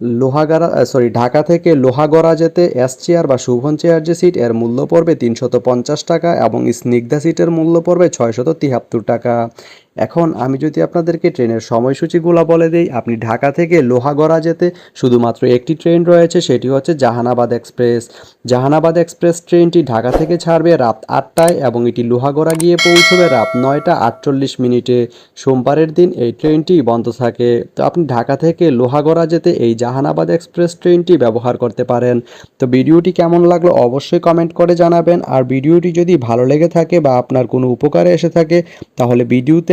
Lohagara sorry Dhaka থেকে লোহাগড়া যেতে S chair বা শুভন চেয়ার যে সিট এর মূল্য পড়বে তিনশত পঞ্চাশ টাকা এবং স্নিগ্ধা সিটের মূল্য পড়বে ছয়শত টাকা। এখন আমি যদি আপনাদেরকে ট্রেনের সময়সূচিগুলো বলে দিই, আপনি ঢাকা থেকে লোহাগড়া যেতে শুধুমাত্র একটি ট্রেন রয়েছে, সেটি হচ্ছে জাহানাবাদ এক্সপ্রেস। জাহানাবাদ এক্সপ্রেস ট্রেনটি ঢাকা থেকে ছাড়বে রাত আটটায় এবং এটি লোহাগড়া গিয়ে পৌঁছবে রাত নয়টা আটচল্লিশ মিনিটে। সোমবারের দিন এই ট্রেনটি বন্ধ থাকে। তো আপনি ঢাকা থেকে লোহাগড়া যেতে এই জাহানাবাদ এক্সপ্রেস ট্রেনটি ব্যবহার করতে পারেন। তো ভিডিওটি কেমন লাগল অবশ্যই কমেন্ট করে জানাবেন। আর ভিডিওটি যদি ভালো লেগে থাকে বা আপনার কোনো উপকারে এসে থাকে, তাহলে ভিডিওতে